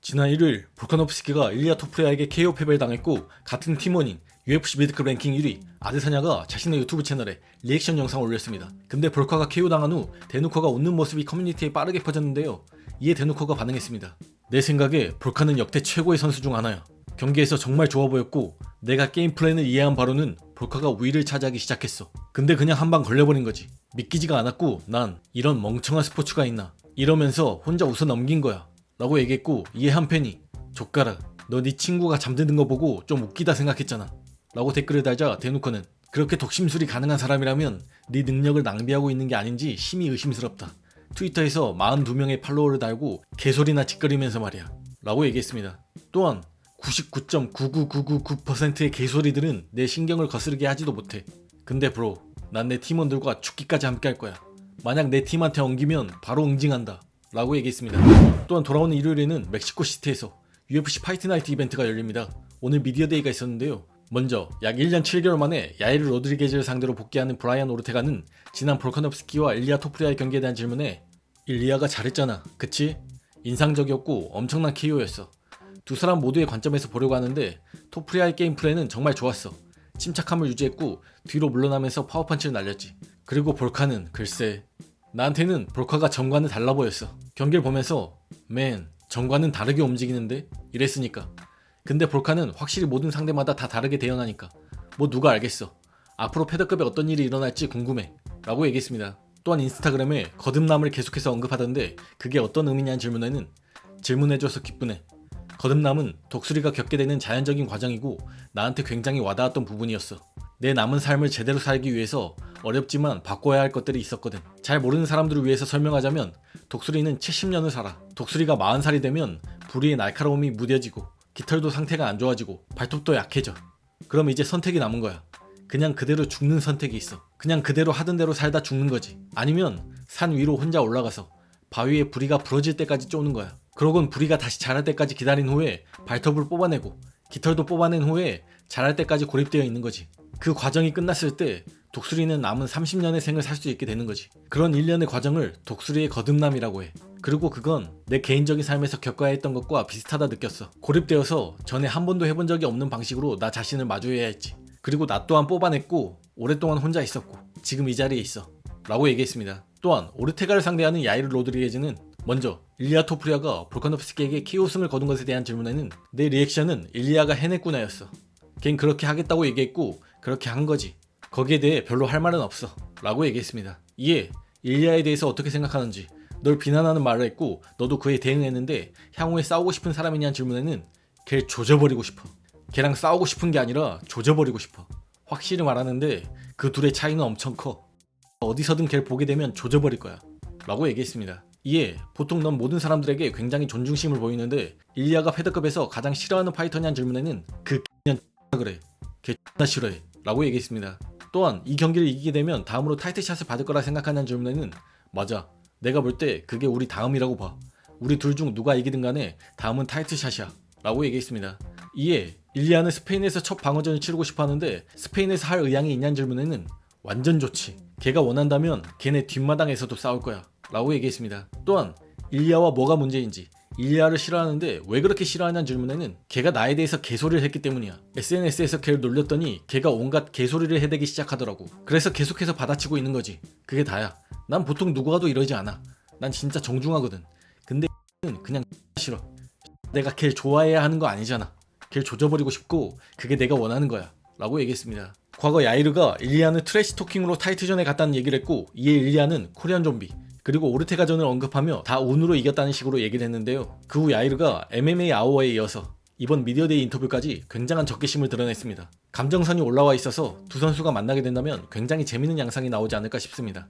지난 1일 볼카노프스키가 일리아 토프리아에게 KO 패배를 당했고 같은 팀원인 UFC 미드급 랭킹 1위 아데사냐가 자신의 유튜브 채널에 리액션 영상을 올렸습니다. 근데 볼카가 KO 당한 후 데누커가 웃는 모습이 커뮤니티에 빠르게 퍼졌는데요. 이에 데누커가 반응했습니다. 내 생각에 볼카는 역대 최고의 선수 중 하나야. 경기에서 정말 좋아 보였고 내가 게임 플랜을 이해한 바로는 볼카가 우위를 차지하기 시작했어. 근데 그냥 한 방 걸려버린 거지. 믿기지가 않았고 난 이런 멍청한 스포츠가 있나 이러면서 혼자 웃어 넘긴 거야. 라고 얘기했고 이에 한 팬이 족가라 너 네 친구가 잠드는 거 보고 좀 웃기다 생각했잖아. 라고 댓글을 달자 대놓고는 그렇게 독심술이 가능한 사람이라면 네 능력을 낭비하고 있는 게 아닌지 심히 의심스럽다. 트위터에서 42명의 팔로워를 달고 개소리나 짓거리면서 말이야. 라고 얘기했습니다. 또한 99.99999%의 개소리들은 내 신경을 거스르게 하지도 못해. 근데 브로, 난 내 팀원들과 죽기까지 함께 할 거야. 만약 내 팀한테 엉기면 바로 응징한다. 라고 얘기했습니다. 또한 돌아오는 일요일에는 멕시코 시티에서 UFC 파이트 나이트 이벤트가 열립니다. 오늘 미디어 데이가 있었는데요. 먼저 약 1년 7개월 만에 야이르 로드리게즈를 상대로 복귀하는 브라이언 오르테가는 지난 볼카노프스키와 일리아 토프리아의 경기에 대한 질문에 일리아가 잘했잖아. 그치? 인상적이었고 엄청난 KO였어. 두 사람 모두의 관점에서 보려고 하는데 토프리아의 게임 플레이는 정말 좋았어. 침착함을 유지했고 뒤로 물러나면서 파워펀치를 날렸지. 그리고 볼카는 글쎄 나한테는 볼카가 전과는 달라 보였어. 경기를 보면서 맨 전과는 다르게 움직이는데 이랬으니까. 근데 볼카는 확실히 모든 상대마다 다 다르게 대응하니까 뭐 누가 알겠어. 앞으로 패더급에 어떤 일이 일어날지 궁금해. 라고 얘기했습니다. 또한 인스타그램에 거듭남을 계속해서 언급하던데 그게 어떤 의미냐는 질문에는 질문해줘서 기쁘네. 거듭남은 독수리가 겪게 되는 자연적인 과정이고 나한테 굉장히 와닿았던 부분이었어. 내 남은 삶을 제대로 살기 위해서 어렵지만 바꿔야 할 것들이 있었거든. 잘 모르는 사람들을 위해서 설명하자면 독수리는 70년을 살아. 독수리가 40살이 되면 부리의 날카로움이 무뎌지고 깃털도 상태가 안 좋아지고 발톱도 약해져. 그럼 이제 선택이 남은 거야. 그냥 그대로 죽는 선택이 있어. 그냥 그대로 하던 대로 살다 죽는 거지. 아니면 산 위로 혼자 올라가서 바위에 부리가 부러질 때까지 쪼는 거야. 그러곤 부리가 다시 자랄 때까지 기다린 후에 발톱을 뽑아내고 깃털도 뽑아낸 후에 자랄 때까지 고립되어 있는 거지. 그 과정이 끝났을 때 독수리는 남은 30년의 생을 살 수 있게 되는 거지. 그런 일련의 과정을 독수리의 거듭남이라고 해. 그리고 그건 내 개인적인 삶에서 겪어야 했던 것과 비슷하다 느꼈어. 고립되어서 전에 한 번도 해본 적이 없는 방식으로 나 자신을 마주해야 했지. 그리고 나 또한 뽑아냈고 오랫동안 혼자 있었고 지금 이 자리에 있어. 라고 얘기했습니다. 또한 오르테가를 상대하는 야이르 로드리게즈는 먼저 일리아 토프리아가 볼카노프스키에게 키우승을 거둔 것에 대한 질문에는 내 리액션은 일리아가 해냈구나였어. 걘 그렇게 하겠다고 얘기했고 그렇게 한 거지. 거기에 대해 별로 할 말은 없어. 라고 얘기했습니다. 이에 일리아에 대해서 어떻게 생각하는지 널 비난하는 말을 했고 너도 그에 대응했는데 향후에 싸우고 싶은 사람이냐는 질문에는 걔를 조져버리고 싶어. 걔랑 싸우고 싶은 게 아니라 조져버리고 싶어. 확실히 말하는데 그 둘의 차이는 엄청 커. 어디서든 걔를 보게 되면 조져버릴 거야. 라고 얘기했습니다. 이에 보통 넌 모든 사람들에게 굉장히 존중심을 보이는데 일리아가 패드급에서 가장 싫어하는 파이터냐는 질문에는 그 X년 그래. 걔 X나 싫어해. 라고 얘기했습니다. 또한 이 경기를 이기게 되면 다음으로 타이틀샷을 받을 거라 생각하냐는 질문에는 맞아. 내가 볼 때 그게 우리 다음이라고 봐. 우리 둘 중 누가 이기든 간에 다음은 타이틀샷이야. 라고 얘기했습니다. 이에 일리아는 스페인에서 첫 방어전을 치르고 싶어 하는데 스페인에서 할 의향이 있냐는 질문에는 완전 좋지. 걔가 원한다면 걔네 뒷마당에서도 싸울 거야. 라고 얘기했습니다. 또한 일리아와 뭐가 문제인지 일리아를 싫어하는데 왜 그렇게 싫어하냐는 질문에는 걔가 나에 대해서 개소리를 했기 때문이야. SNS에서 걔를 놀렸더니 걔가 온갖 개소리를 해대기 시작하더라고. 그래서 계속해서 받아치고 있는 거지. 그게 다야. 난 보통 누구와도 이러지 않아. 난 진짜 정중하거든. 근데 는 그냥 싫어. 내가 걔를 좋아해야 하는 거 아니잖아. 걔를 조져버리고 싶고 그게 내가 원하는 거야. 라고 얘기했습니다. 과거 야이르가 일리아는 트래시 토킹으로 타이틀전에 갔다는 얘기를 했고 이에 일리아는 코리안 좀비 그리고 오르테가전을 언급하며 다 운으로 이겼다는 식으로 얘기를 했는데요. 그 후 야이르가 MMA 아워에 이어서 이번 미디어데이 인터뷰까지 굉장한 적개심을 드러냈습니다. 감정선이 올라와 있어서 두 선수가 만나게 된다면 굉장히 재밌는 양상이 나오지 않을까 싶습니다.